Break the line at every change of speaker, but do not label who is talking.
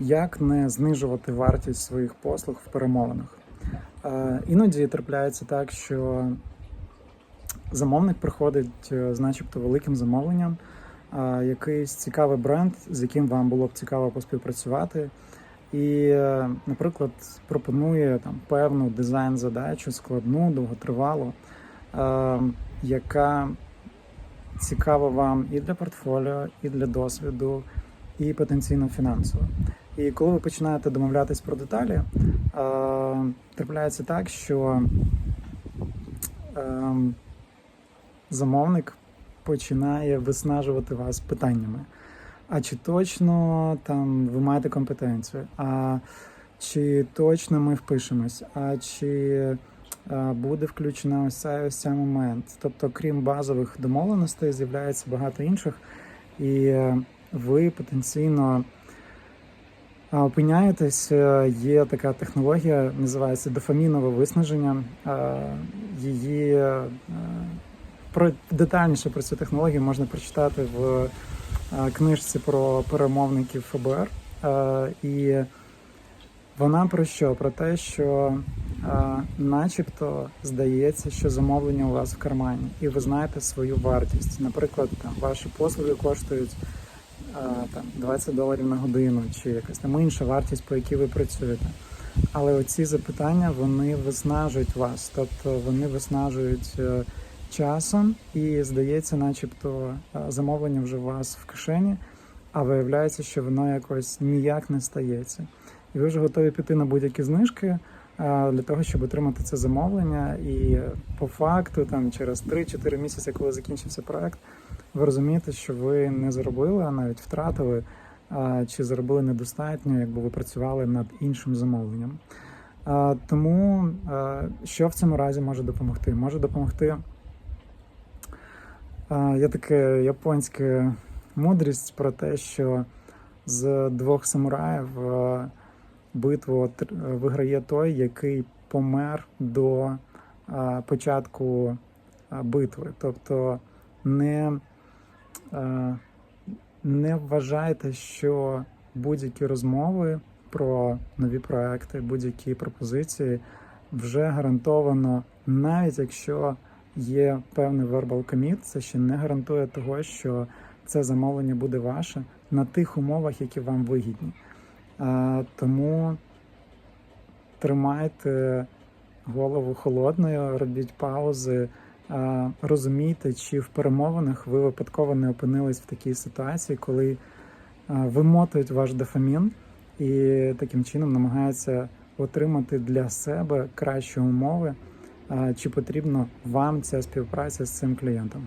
як не знижувати вартість своїх послуг в перемовинах. Е, Іноді трапляється так, що замовник приходить е, з начебто великим замовленням, е, якийсь цікавий бренд, з яким вам було б цікаво поспівпрацювати. І, наприклад, пропонує там певну дизайн-задачу, складну, довготривалу, е, яка цікава вам і для портфоліо, і для досвіду, і потенційно фінансово. І коли ви починаєте домовлятись про деталі, е, трапляється так, що е, замовник починає виснажувати вас питаннями. А чи точно там ви маєте компетенцію? А чи точно ми впишемось? А чи е, буде включена ось цей ось цей момент? Тобто, крім базових домовленостей, з'являється багато інших, і ви потенційно опиняєтесь. е, Є така технологія, називається дофамінове виснаження. Е, Її е, про детальніше про цю технологію можна прочитати в книжці про перемовників ФБР. І вона про що? Про те, що начебто здається, що замовлення у вас в кармані, і ви знаєте свою вартість. Наприклад, там ваші послуги коштують там 20 доларів на годину, чи якась там інша вартість, по якій ви працюєте. Але оці запитання вони виснажують вас, тобто вони виснажують е, часом, і здається, начебто е, замовлення вже у вас в кишені, а виявляється, що воно якось ніяк не стається. І ви вже готові піти на будь-які знижки для того, щоб отримати це замовлення. І е, по факту, там через 3-4 місяці, коли закінчився проект, ви розумієте, що ви не заробили, а навіть втратили, е, чи заробили недостатньо, якби ви працювали над іншим замовленням. Е, Тому е, що в цьому разі може допомогти? Може допомогти е, є таке японське мудрість про те, що з двох самураїв е, битву виграє той, який помер до е, початку е, битви. Тобто не, е, не вважайте, що будь-які розмови про нові проекти, будь-які пропозиції вже гарантовано, навіть якщо є певний verbal commit, це ще не гарантує того, що це замовлення буде ваше на тих умовах, які вам вигідні. Тому тримайте голову холодною, робіть паузи, розумійте, чи в перемовинах ви випадково не опинились в такій ситуації, коли вимотують ваш дофамін і таким чином намагаються отримати для себе кращі умови, чи потрібно вам ця співпраця з цим клієнтом.